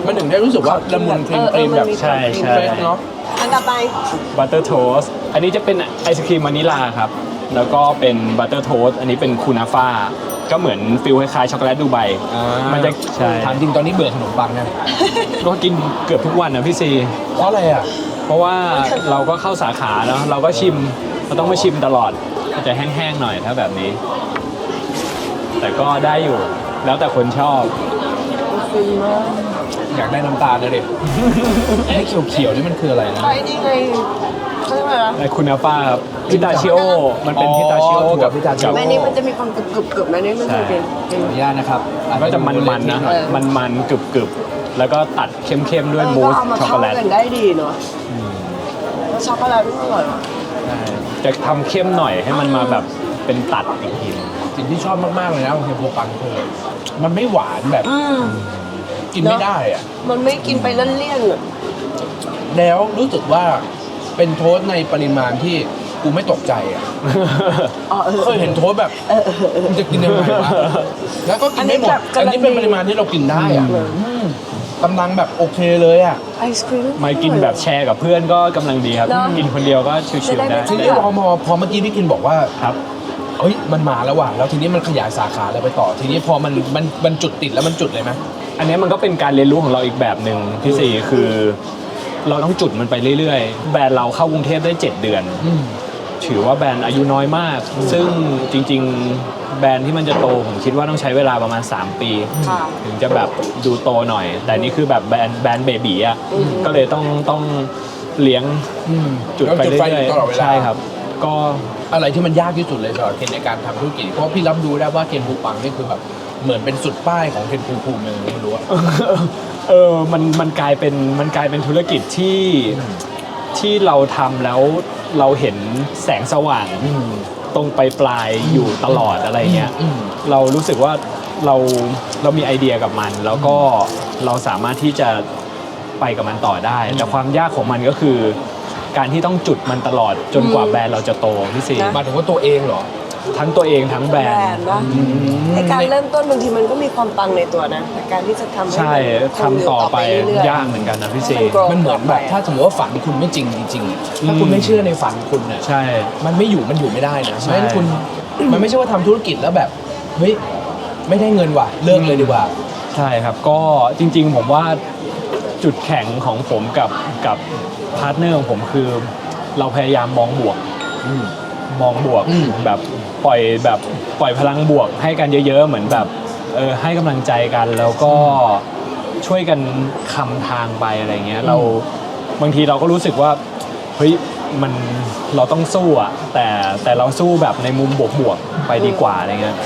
Speaker 1: มันถึงได้รู้สึกว่าละมุนครีมครีมแบบ
Speaker 4: ใช่ใช่
Speaker 1: เฟรชเนาะ
Speaker 3: อันต่อไป
Speaker 4: บัตเตอร์โทสอันนี้จะเป็นไอศครีมวานิลาครับ แล้วก็เป็นบัตเตอร์โทสอันนี้เป็นคูนาฟ่าก็เหมือนฟิลคล้ายๆช็อกโกแลตดูไบมันจะใช่
Speaker 1: ถามจริงตอนนี้เบื่อขนมปังนะ
Speaker 4: ก็กินเกือบทุกวันนะพี่ซี
Speaker 1: เพราะอะไรอะ
Speaker 4: เพราะว่าเราก็เข้าสาขาเนาะเราก็ชิมเราต้องมาชิมตลอดอาจจะแห้งๆหน่อยถ้าแบบนี้ แต่ก็ได้อยู่ แล้วแต่คนชอบ
Speaker 1: อยากได้น้ำตาลเลยดิไอ้เขียวๆนี่มันคืออะไรนะ
Speaker 3: ไอ้นี่ไงเขาเรียกว่าอะไร
Speaker 4: ไอคุณอาป้าครับพิตาชิโอ มันเป็น
Speaker 1: อ๋อ
Speaker 4: พิตาชิโอ
Speaker 1: ถั่ว
Speaker 4: กับ
Speaker 1: พิตาชิโอ
Speaker 3: แม่นี่มันจะมีความกรึบกรึบกรึบนะนี่มันจะเป็นเป็น
Speaker 1: ขออนุญาตนะครับ
Speaker 4: ก็จะมันๆนะ
Speaker 3: เออ
Speaker 4: มันๆกรึบๆ แล้วก็ตัดเข้มๆ ด้วย
Speaker 3: เออ
Speaker 4: มู
Speaker 3: ก็
Speaker 4: ส
Speaker 3: เอามา
Speaker 4: ช็อกโก
Speaker 3: เข้า
Speaker 4: แลต
Speaker 3: กันได้ดีเนาะแล้วช็อกโกแลตนี่อร่อยว่ะ
Speaker 4: จะทำเข้มหน่อยให้มันมาแบบเป็นตัดอีกทีหนึ่ง
Speaker 1: สิ่งที่ชอบมาก ๆ เลยนะของเทมโปปังคือมันไม่หวานแบบ
Speaker 3: อืม
Speaker 1: กินไม่ได้อะ
Speaker 3: มันไม่กินไปเลี่ยนๆอะ
Speaker 1: แล้วรู้สึกว่าเป็นโทสต์ในปริมาณที่กูไม่ตกใจอะ
Speaker 3: อ๋อเออ
Speaker 1: เคยเห็นโทสต์แบบมันจะกินยังไงวะแล้วก็กินไม่หมด
Speaker 3: อั
Speaker 1: อั
Speaker 3: น
Speaker 1: น
Speaker 3: นี้
Speaker 1: นี้
Speaker 3: แบบ
Speaker 1: เป็นปริมาณที่เรากินได้อะ
Speaker 3: อืม
Speaker 1: อืมกำลังแบบโอเคเลยอะ
Speaker 3: ไอศครีม
Speaker 4: มากินแบบแชร์กับเพื่อนก็กำลังดีครับ
Speaker 3: เนอะ
Speaker 4: กินคนเดียวก็ชิว
Speaker 3: จะได้
Speaker 4: ๆได้
Speaker 3: ไม่
Speaker 1: ทีนี้พอมอพอเมื่อกี้พี่กินบอกว่า
Speaker 4: ครับ
Speaker 1: เฮ้ยมันมาแล้วว่ะแล้วทีนี้มันขยายสาขาแล้วไปต่อ ทีนี้พอมันมันมันจุดติดแล้วมันจุดเลยไหม
Speaker 4: อันนี้มันก็เป็นการเรียนรู้ของเราอีกแบบหนึ่งที่สี่คือ เราต้องจุดมันไปเรื่อยๆ แบรนด์เราเข้ากรุงเทพได้ 7 เดือน
Speaker 1: อืม
Speaker 4: ถือว่าแบรนด์อายุน้อยมาก ซึ่งจริงๆ แบรนด์ที่มันจะโตผมคิดว่าต้องใช้เวลาประมาณ 3 ปี
Speaker 3: ค่ะ
Speaker 4: ถึงจะแบบดูโตหน่อย แต่นี่คือแบบแบรนด์แบรนด์เบบีอะ
Speaker 3: อืม
Speaker 4: ก็เลยต้องต้องเลี้ยง
Speaker 1: อืม
Speaker 4: จุดไป
Speaker 1: แล้ว
Speaker 4: เรื่
Speaker 1: ไฟ
Speaker 4: อย
Speaker 1: ตลอดเว
Speaker 4: ๆ
Speaker 1: ลา
Speaker 4: ใช่ครับ ก็
Speaker 1: อะไรที่มันยากที่สุดเลยสำหรับเคนในการทำธุรกิจเพราะพี่รับรู้ได้ว่าเคนภูปังนี่คือแบบเหมือนเป็นสุดป้ายของเคนภูภูมิเลยไม่รู้อะ
Speaker 4: เออ มัน มันกลายเป็น มันกลายเป็นธุรกิจที่ ที่เราทำแล้วเราเห็นแสงสว่าง
Speaker 1: อืม
Speaker 4: ตรงไปปลายๆอยู่ตลอดอะไรเงี้ย
Speaker 1: อืม
Speaker 4: เรารู้สึกว่าเรา เรามีไอเดียกับมัน แล้วก็เราสามารถที่จะไปกับมันต่อได้ แต่ความยากของมันก็คือ การที่ต้องจุดมันตลอดจนกว่าแบรนด์เราจะโตพี่ซี
Speaker 3: นะ
Speaker 1: หมายถึงว่าตัวเองเหรอ
Speaker 4: ทั้งตัวเองทั้งแบร
Speaker 3: แบร
Speaker 4: น
Speaker 3: น
Speaker 4: ด์
Speaker 3: ด์นะในการเริ่มต้นบางทีมันก็มีความปังในตัวนะแต่การที่จะทำให้
Speaker 4: ใช่
Speaker 3: มันคงยู่
Speaker 4: ทำต่อไป
Speaker 3: เรื่อยๆ
Speaker 4: ยากเหมือนกันนะพี่ซี
Speaker 3: ให้มัน grow
Speaker 1: มันเหมือนแบบถ้าสมมติว่าฝันคุณไม่จริงจริงๆถ้าคุณไม่เชื่อในฝันคุณเนี่ย
Speaker 4: ใช่
Speaker 1: มันไม่อยู่มันอยู่ไม่ได้นะ
Speaker 4: ใช่
Speaker 1: เพราะฉะนั้นคุณ มันไม่ใช่ว่าทำธุรกิจแล้วแบบเฮ้ยไม่ได้เงินว่ะเลิกเลยดีกว่า
Speaker 4: ใช่ครับก็จริงๆผมว่าจุดแข็งของผมกับกับ พาร์ทเนอร์ของผมคือเราพยายามมองบวก
Speaker 1: อืม
Speaker 4: มองบวก
Speaker 1: อืม
Speaker 4: แบบปล่อยแบบปล่อยพลังบวกให้กันเยอะ ๆ เหมือนแบบเออให้กำลังใจกันแล้วก็ช่วยกันคำทางไปอะไรเงี้ยเราบางทีเราก็รู้สึกว่าเฮ้ยมันเราต้องสู้อะแต่แต่เราสู้แบบในมุมบวกๆไปดีกว่าอะไรเงี้ย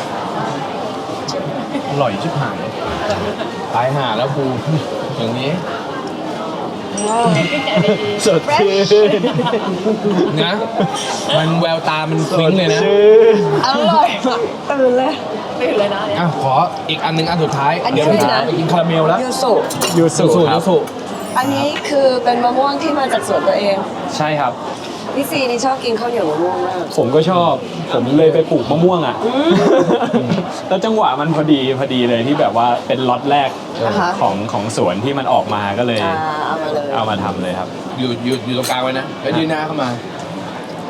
Speaker 1: อร่อยชิบหายตายห่าแล้วกูอย่างนี้
Speaker 4: สดชื่น
Speaker 1: นะ มันแววตามันพลิ้งเลยนะ
Speaker 4: ชื่น
Speaker 3: อร่อยมากตื่นเลย
Speaker 1: อะขออีกอันหนึงอันสุดท้าย
Speaker 3: อันนี้
Speaker 1: เดี๋ยว
Speaker 3: อะไรนะ
Speaker 1: ไปกินคาราเมลแล้ว
Speaker 3: ยูสุ
Speaker 4: ยูสุ
Speaker 1: สู
Speaker 4: ครับ
Speaker 1: สู
Speaker 3: อันนี้คือเป็นมะม่วงที่มาจากสวนตัวเอง
Speaker 4: ใช่ครับ
Speaker 3: พี่ซีนี่ชอบกินข้าวเหนียวมะม่วงมาก
Speaker 4: ผมก็ชอบผมเลยไปปลูกมะม่วงอะ แล้วจังหวะมันพอดีพอดีเลยที่แบบว่าเป็นล็อตแรก
Speaker 3: อ่าฮะ
Speaker 4: ของของสวนที่มันออกมาก็เลย
Speaker 3: อ่าเอามาเลย
Speaker 4: เอามาทำเลยครับ
Speaker 1: อยู่อยู่อยู่ตรงกลางไว้นะแล้วยืนหน้าเข้ามา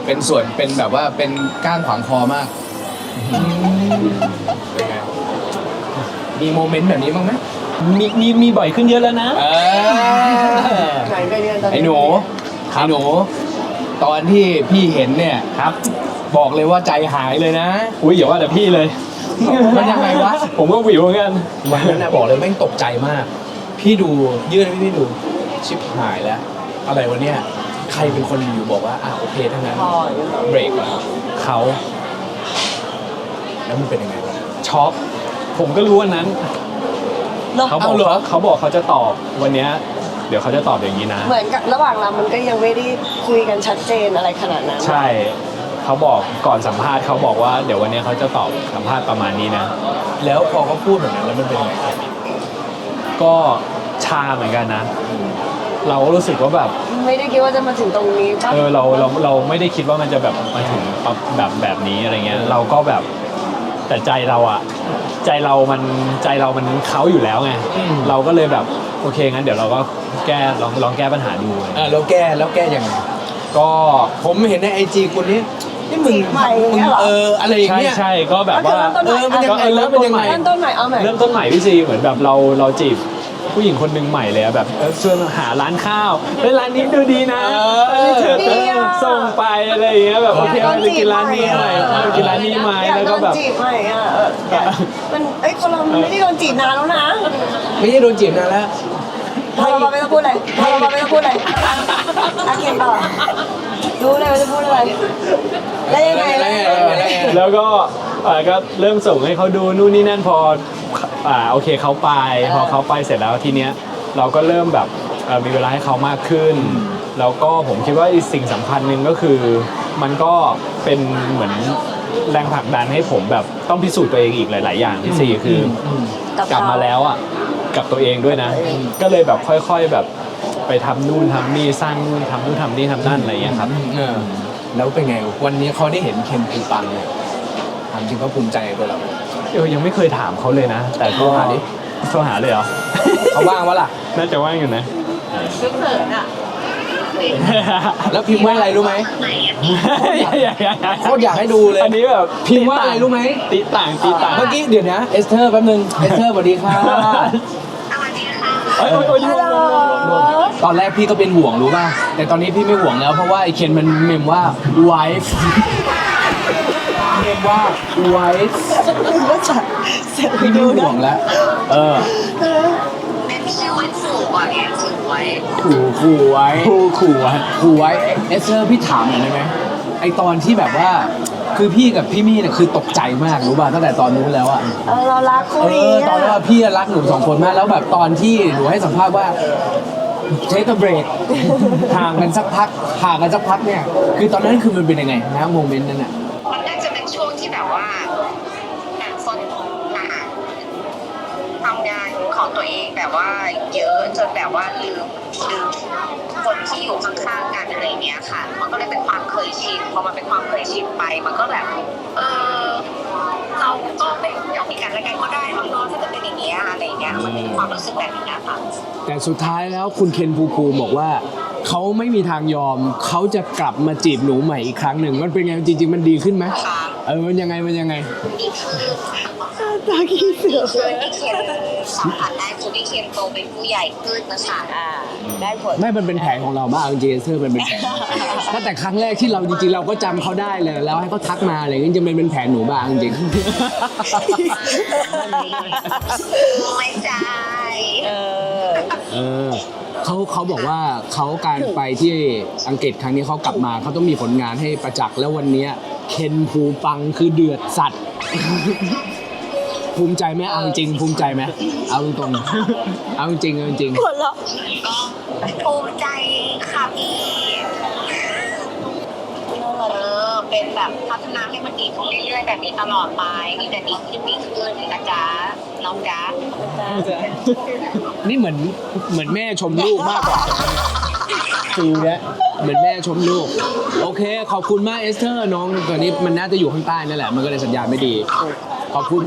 Speaker 1: เป็นส่วนเป็นแบบว่าเป็นก้างขวางคอมากเป็นไงมีโมเมนต์แบบนี้บ้างไหม
Speaker 4: มีมีมีบ่อยขึ้นเยอะแล้วนะ
Speaker 1: เออ
Speaker 3: ไหนไปเรียนตอน
Speaker 1: ไอ้หนูไอ้หนู ตอนที่พี่เห็นเนี่ย
Speaker 4: ครับ
Speaker 1: บอกเลยว่าใจหายเลยนะ
Speaker 4: อุ้ยอย่าว่าแต่พี่เลย
Speaker 1: มันยังไงวะ
Speaker 4: ผมก็หวิวเหมือนกัน
Speaker 1: วันนั้นนะบอกเลยแม่งตกใจมาก พี่ดูยื่นให้พี่ดูชิบหายแล้ว อะไรวะเนี่ย ใครเป็นคนอยู่บอกว่าอะโอเคทั้งนั้น
Speaker 3: พออยู่แล้ว
Speaker 1: เบรกก่อน
Speaker 4: เขา
Speaker 1: แล้วมันเป็นยังไงวะ
Speaker 4: ช็อกผมก็รู้วันนั้น
Speaker 3: เนอะ
Speaker 4: เขาบอก
Speaker 1: เอาเหรอ
Speaker 4: เขาบอกเขาจะตอบวันเนี้ย เดี๋ยวเขาจะตอบอย่างนี้นะ
Speaker 3: เหมือนกับระหว่างเรามันก็ยังไม่ได้คุยกันชัดเจนอะไรขนาดนั้น
Speaker 4: ใช่เขาบอกก่อนสัมภาษณ์เขาบอกว่าเดี๋ยววันนี้เขาจะตอบสัมภาษณ์ประมาณนี้นะ
Speaker 1: แล้วพอเขาพูดแบบนั้นแล้วมันเป็นยังไง
Speaker 4: ก็ชาเหมือนกันนะ เราก็รู้สึกว่าแบบ
Speaker 3: ไม่ได้คิดว่าจะมาถึงตรงนี้ปะ
Speaker 4: เออเราเราเราไม่ได้คิดว่ามันจะแบบมาถึงแบบแบบนี้อะไรเงี้ย เราก็แบบ แต่ใจเราอะใจเรามันใจเรามันเขาอยู่แล้วไง
Speaker 1: อืม
Speaker 4: เราก็เลยแบบโอเคงั้นเดี๋ยวเราก็แก้ลองลองแก้ปัญหาดู
Speaker 1: อะแล้วแก้แล้วแก้ยังไง
Speaker 4: ก็
Speaker 1: ผมเห็นในไอจีคุณนี่นี่มึง
Speaker 3: จีบใหม่อย่างเงี้ยเหรอ
Speaker 1: เอออะไรอย่าง
Speaker 4: ใช่
Speaker 1: เงี้ย
Speaker 4: ใช่ก็แบบว่า
Speaker 3: เออมันยังไง
Speaker 4: ก็เริ่มต้นใหม่
Speaker 3: เริ่มต้นใหม่เอาใหม่
Speaker 4: เริ่มต้นใหม่พี่ซีเหมือนแบบเราเราจีบ ผู้หญิงคนหนึ่งใหม่เลยอะแบบเออชวนหาร้านข้าวเฮ้ยร้านนี้ดูดีนะ
Speaker 1: เออ
Speaker 4: เออเธอเธอส่งไปอะไรอย่างเงี้ยแบบโอเคไปกินร้านนี้ไหมเออกินร้านนี้ไหม
Speaker 3: อยาก
Speaker 4: แล้ว
Speaker 3: โด
Speaker 4: ก็
Speaker 3: น
Speaker 4: แบบ
Speaker 3: จีบใหม่อะเอออยากมันเอ้ยคนเรามันไม่ได้โดนจีบนานแล้วนะ
Speaker 1: ไม่ใช่โดนจีบนานแล้ว
Speaker 3: พอเราไม่ต้องพูดอะไรพอเราไม่ต้องพูดอะไรอาเคนต่อรู้เลยว่าจะพูดอะไรแล้วยังไงแล้วยังไง
Speaker 1: แล้วยังไง
Speaker 4: แล้วก็เอ่อก็เริ่มส่งให้เขาดูนู่นนี่นั่นพอ อ่าโอเคเขาไป พอเขาไปเสร็จแล้วทีเนี้ยเราก็เริ่มแบบเอ่อมีเวลาให้เขามากขึ้น แล้วก็ผมคิดว่าอีกสิ่งสำคัญหนึ่งก็คือ มันก็เป็นเหมือนแรงผลักดันให้ผมแบบต้องพิสูจน์ตัวเองอีกหลาย ๆ อย่างที่สี่คืออกลับมาแล้วอะกับตัวเองด้วยนะ ก็เลยแบบค่อยๆแบบไปทำนู่นทำนี่สร้างนู่นทำนู่นทำนี่ทำนั่นอะไรอย่างเงี้ยครับ
Speaker 1: เออแล้วเป็นไงวันนี้เขาได้เห็นเคนปูปังเนี่ยถามจริงเขาภูมิใจในตัวเราไหม
Speaker 4: เออยังไม่เคยถามเขาเลยนะ แต่
Speaker 1: โทรหาดิ
Speaker 4: โทรหาเลยเหรอ
Speaker 1: เขาว่างวะล่ะ
Speaker 4: น่าจะว่างอยู่นะ
Speaker 1: แล้วพิมพ์ว่าอะไรรู้ไหม โคตรอยากให้ดูเลย
Speaker 4: อันนี้แบบ
Speaker 1: พิมพ์ว่าอะไรรู้ไหม
Speaker 4: ติต่างติต่าง
Speaker 1: เมื่อกี้เดี๋ยวนะเอสเธอร์แป๊บนึงเอสเธอร์สวัสดีค่ะ
Speaker 4: เอ้ยโอ้ยโอ้ย
Speaker 3: ฮัลโหล
Speaker 1: ตอนแรกพี่ก็เป็นห่วงรู้ป่ะ แต่ตอนนี้พี่ไม่ห่วงแล้วเพราะว่าไอเคนมันเมมว่า wife เมมว่า wife
Speaker 3: ก็จะเสร็จไป
Speaker 1: พี่
Speaker 3: ดู
Speaker 1: ไม่ห่
Speaker 3: นะ
Speaker 1: วงแล้ว เออ
Speaker 5: เป็นชื่อไว้ขู่ก่อนไงขู่ไว้
Speaker 1: ขู่ขู่ไว้
Speaker 4: คู่ขู่อะ
Speaker 1: ขู่ไว้เอสเธอร์พี่ถามหน่อยได้ไหมไอตอนที่แบบว่า คือพี่กับพี่มี่เนี่ยคือตกใจมากรู้ป่ะตั้งแต่ตอนนู้นแล้วอะ
Speaker 3: เออเรารักคู่
Speaker 1: เอ
Speaker 3: นี้
Speaker 1: อตอนนั้น
Speaker 3: อะ
Speaker 1: ว่าพี่รักหนูสองคนมาก แล้วแบบตอนที่หนูให้สัมภาษณ์ว่าเทคเบรก ห่างกันสักพักห่างกันสักพักเนี่ย คือตอนนั้นคือมันเป็นยังไงนะโมเมนต์นั้นอะ
Speaker 5: มันน่าจะเป็นช่วงที่แบบว่าต่างคนต่างทำงานของตัวเอง แบบว่าเยอะจนแบบว่าลืมลืมคนที่อยู่ข้างๆกันอะไรเงี้ยค่ะ มันก็เลยเป็นความเคยชินพอมันเป็นความเคยชินไป มันก็แบบเออเราก็ไม่อยากมีกันและกันก็ได้น้องๆถ้าจะเป็นอย่างเงี้ยอะไรเงี้ยมันเป็นความรู้สึกแบบนี้นะคะ
Speaker 1: แต่สุดท้ายแล้วคุณเคนภูมิภูมิบอกว่าเขาไม่มีทางยอมเขาจะกลับมาจีบหนูใหม่อีกครั้งหนึ่ง มันเป็นไงจริงๆมันดีขึ้นไหม
Speaker 5: ค่ะ
Speaker 1: เออมันยังไงมันยังไง
Speaker 5: นี่คือ
Speaker 3: ตาขี้เสือ
Speaker 5: ช่วยพี่เคนสัมผัสได้คือพี่เคนโตเป็นผู้ใหญ่ขึ้นนะคะ
Speaker 3: อ่าได้ผล
Speaker 1: ไม่มันเป็นแผนของเรามากจริงๆเซอร์มันเป็นแผนตั้งแต่ครั้งแรกที่เราจริงๆเราก็จำเขาได้เลย แล้วให้เขาทักมาอะไรอย่างเงี้ยจะเป็นเป็นแผนหนูบ้างจริง
Speaker 5: ไม่ใจ
Speaker 3: เออ
Speaker 1: เออเขาเขาบอกว่าเขาการไปที่อังกฤษครั้งนี้เขากลับมาเขาต้องมีผลงานให้ประจักษ์แล้ววันเนี้ยเคนภูปังคือเดือดสัตว์ ภูมิใจไหมเอาจริงๆภูมิใจไหมเอาตรงๆเอาจริงๆเอาจริง
Speaker 3: หัวเราะ
Speaker 5: ก็ภูมิใจค่ะพี่เออเป็นแบบพัฒนาให้มันดีขึ้นเรื่อยๆแบบนี้ตลอดไปมีแต่ดีขึ้นดีขึ้นนะจ๊ะน้องจ๊ะ
Speaker 1: ๆนี่เหมือนเหมือนแม่ชมลูกมากกว่าฟิลเนี้ยเหมือนแม่ชมลูก โอเค ขอบคุณมากเอสเธอร์น้องตอนนี้มันน่าจะอยู่ข้างใต้นั่นแหละ มันก็เลยสัญญาณไม่ดี ขอบคุณ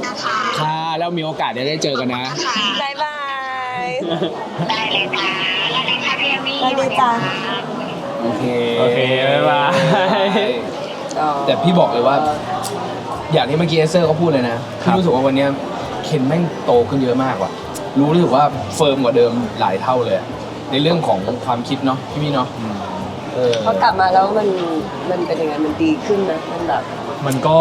Speaker 1: ค่ะแล้วมีโอกาสเดี๋ยวได้เจอกันนะ
Speaker 3: บายบาย
Speaker 5: ได้เลยจ้าได้เลยค่ะพี่เอมี่
Speaker 3: ได้เลยจ้า
Speaker 1: โอเค
Speaker 4: โอเคบ๊ายบาย
Speaker 1: แต่พี่บอกเลยว่า อย่างที่เมื่อกี้เอสเซอร์เขาพูดเลยนะพี่รู้สึกว่าวันเนี้ยเคนแม่งโตขึ้นเยอะมากว่ะ รู้รู้สึกว่าเฟิร์มกว่าเดิมหลายเท่าเลยอะในเรื่องของความคิดเนาะพี่มี่เนาะเออ
Speaker 3: พอกลับมาแล้วมันมันเป็นยังไงมันดีขึ้นนะมันแบบ
Speaker 4: มันก็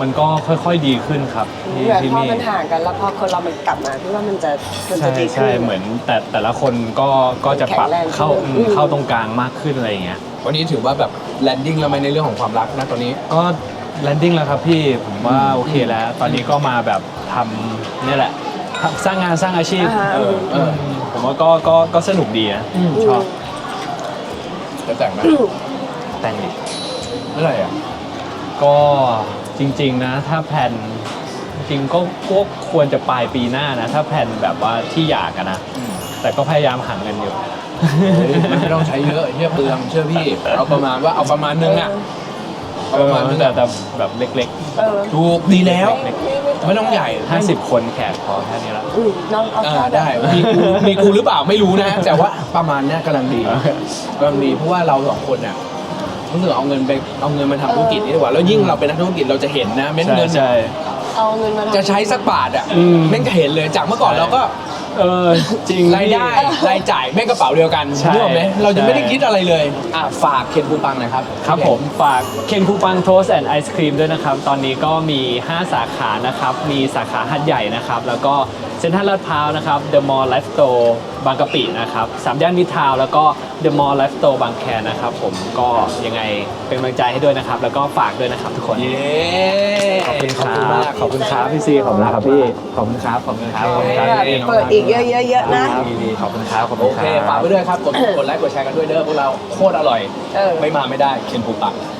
Speaker 4: มันก็ค่อยๆดีขึ้นครับพี่
Speaker 3: แบบ
Speaker 4: พี่
Speaker 3: พอ
Speaker 4: มี่
Speaker 3: มันห่างกันแล้วพอคนเรามันกลับมาพี่ว่ามันจะมัน
Speaker 4: ใช่
Speaker 3: จะดีขึ้
Speaker 4: ใช่
Speaker 3: น
Speaker 4: เหมือนแต่แต่ละคนก็ก็จะปรับ
Speaker 3: แข็งแรง
Speaker 4: เข้า
Speaker 3: ขึ้น
Speaker 4: อืม
Speaker 3: อืม
Speaker 4: เข้าตรงกลางมากขึ้นอะไรอย่างเงี้ย
Speaker 1: วันนี้ถือว่าแบบแลนดิ้งแล้วไหมในเรื่องของความรักนะตอนนี้
Speaker 4: ก็แลนดิ้งแล้วครับพี่ผมว่าโอเคแล้ว ตอนนี้ก็มาแบบทำเนี่ยแหละทำสร้างงานสร้างอาชีพ
Speaker 3: อ่าฮะ
Speaker 4: เออเออผมว่าก็ก็ก็สนุกดีนะชอบ
Speaker 1: จะแต่งไหม
Speaker 4: แต่งดิ
Speaker 1: เมื่อไหร่อะ
Speaker 4: ก็ จริง ๆ นะ ถ้าแผนจริงๆก็พวกควรจะปลายปีหน้านะ ถ้าแผนแบบว่าที่อยากอะนะ แต่ก็พยายามหาเงินอยู่
Speaker 1: มันไม่ต้องใช้เยอะเชื่อเปลืองเชื่อพี่ เอาประมาณว่าเอาประมาณนึงอะเอาประมาณนึง
Speaker 4: แต่
Speaker 1: อะ
Speaker 4: แต่แบบเล็ก
Speaker 3: เออ
Speaker 1: ถูกดีแล้ว ไม่ต้องใหญ่
Speaker 4: ๆ 50 คนแขกพอแค่นี้ละ
Speaker 3: อืมน้องเอา
Speaker 1: อ่า
Speaker 3: แค่
Speaker 1: ได้มีกูมีกูหรือเปล่าไม่รู้นะ แต่ว่าประมาณเนี้ยกำลังดีกำลังดีเพราะว่าเราสองคนเนี่ย รู้สึกเอาเงินไปเอาเงินมาทำธุรกิจนี่ดีกว่าแล้วยิ่งเราเป็นนักธุรกิจเราจะเห็นนะเม็ด
Speaker 4: ใช่
Speaker 1: เงิน
Speaker 4: ใช่
Speaker 1: เนี่ย
Speaker 3: เอาเงินมาทำ
Speaker 1: จะใช้สักบาทอะ
Speaker 4: อืม
Speaker 1: แม่งจะเห็นเลยจากเมื่อก่อนเราก็
Speaker 4: เออจริง
Speaker 1: รายได้รายจ่ายแม่งกระเป๋าเดียวกัน
Speaker 4: ใช่
Speaker 1: นึกออกไหมเราจะไม่ได้
Speaker 4: ใช่
Speaker 1: คิดอะไรเลยอะฝากเคนภูปังหน่อยครับ
Speaker 4: ครับผมฝากเคนคูปังโทสแอนด์ไอศครีมด้วยนะครับ ตอนนี้ก็มี 5 สาขานะครับ มีสาขาหัดใหญ่นะครับ แล้วก็ เซ็นทรัลลาดพร้าวนะครับเดอะมอลล์ไลฟ์สโตร์บางกะปินะครับสามย่านมิตรทาวน์แล้วก็เดอะมอลล์ไลฟ์สโตร์บางแคนะครับผมก็ยังไงเป็นกำลังใจให้ด้วยนะครับ แล้วก็ฝากด้วยนะครับทุกคน
Speaker 1: เย้
Speaker 4: ขอบคุณค
Speaker 1: ขอบ
Speaker 4: รั
Speaker 1: คุณมาก
Speaker 4: บขอบคุณครับพี่ซีขอบคุณครับพี่ ขอบคุณครับ ขอบคุณครับ ขอบคุณครับ
Speaker 3: แบบ
Speaker 4: พี่
Speaker 3: เปิดอีกเยอะๆๆนะ
Speaker 4: ดีๆขอบคุณครับ ขอบ
Speaker 1: โอ
Speaker 4: คุณค
Speaker 1: เค
Speaker 4: รับ
Speaker 1: ฝากไว้ด้วยครับ กดกดไลค์ กดแชร์กันด้วยเด้อพวกเราโคตรอร่อย
Speaker 3: เออ
Speaker 1: ไม่มาไม่ได้เคนภูปัง
Speaker 3: เ